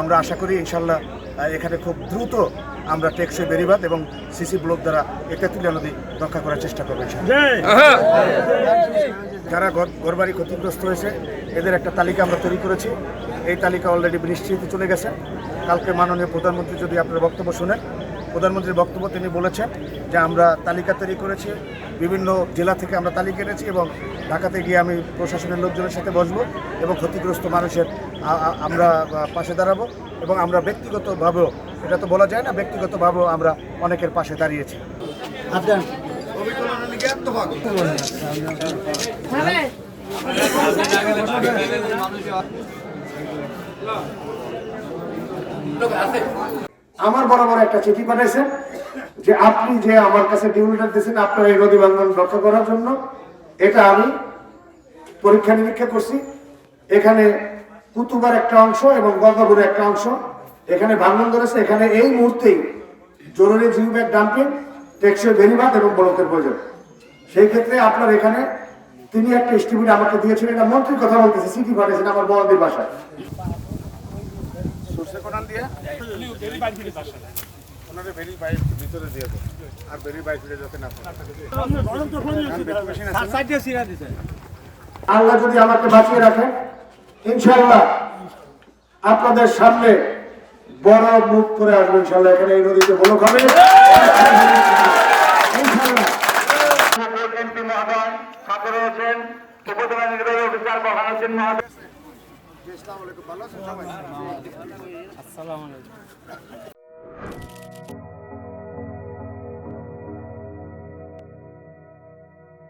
আমরা আশা করি ইনশাল্লাহ এখানে খুব দ্রুত আমরা টেকসই বেরিবাদ এবং সিসি ব্লক দ্বারা একাত্রিয়া নদী রক্ষা করার চেষ্টা করব যারা ঘর ঘরবাড়ি ক্ষতিগ্রস্ত হয়েছে এদের একটা তালিকা আমরা তৈরি করেছি। এই তালিকা অলরেডি নিশ্চিত চলে গেছে। কালকে মাননীয় প্রধানমন্ত্রী যদি আপনার বক্তব্য শুনেন প্রধানমন্ত্রীর বক্তব্য তিনি বলেছেন যে আমরা তালিকা তৈরি করেছি, বিভিন্ন জেলা থেকে আমরা তালিকা এনেছি এবং ঢাকাতে গিয়ে আমি প্রশাসনের লোকজনের সাথে বসবো এবং ক্ষতিগ্রস্ত মানুষের আমরা পাশে দাঁড়াবো এবং আমরা ব্যক্তিগতভাবেও, এটা তো বলা যায় না, ব্যক্তিগতভাবেও আমরা অনেকের পাশে দাঁড়িয়েছি। আমার বরাবর একটা চিঠি পাঠাইছেন যে আপনি যে আমার কাছে ডিউলিটার দিয়েছেন আপনার এই নদী ভাঙ্গন রক্ষা করার জন্য, এটা আমি পরীক্ষা নিরীক্ষা করছি। এখানে কুতুবার একটা অংশ এবং গঙ্গাপুরের একটা অংশ এখানে ভাঙ্গন ধরেছে। এখানে এই মুহূর্তেই জরুরি জিও ডাম্পিং, টেকসই বেরিবাদ এবং বলকের প্রয়োজন। সেই ক্ষেত্রে আপনার এখানে তিনি একটা এস্টিমেট আমাকে দিয়েছেন এটা মন্ত্রীর কথা বলতেছে, চিঠি পাঠিয়েছেন আমার বড়দের বাসায়। দিয়ে ওনারে ভেরি বাইক ভিতরে দিয়ে দেবো। আর ভেরি বাইক ফিরে যাতে না আল্লাহ যদি আমাকে বাঁচিয়ে রাখেন ইনশাআল্লাহ আপনাদের সামনে বড় মুখ করে আসবেন ইনশাল্লাহ এখানে এই নদীতে বলো খাবে এমপি মহোদয় উপজেলা নির্বাহী অফিসার মহোদয়। আসসালামু আলাইকুম। ভালো আছেন সবাই?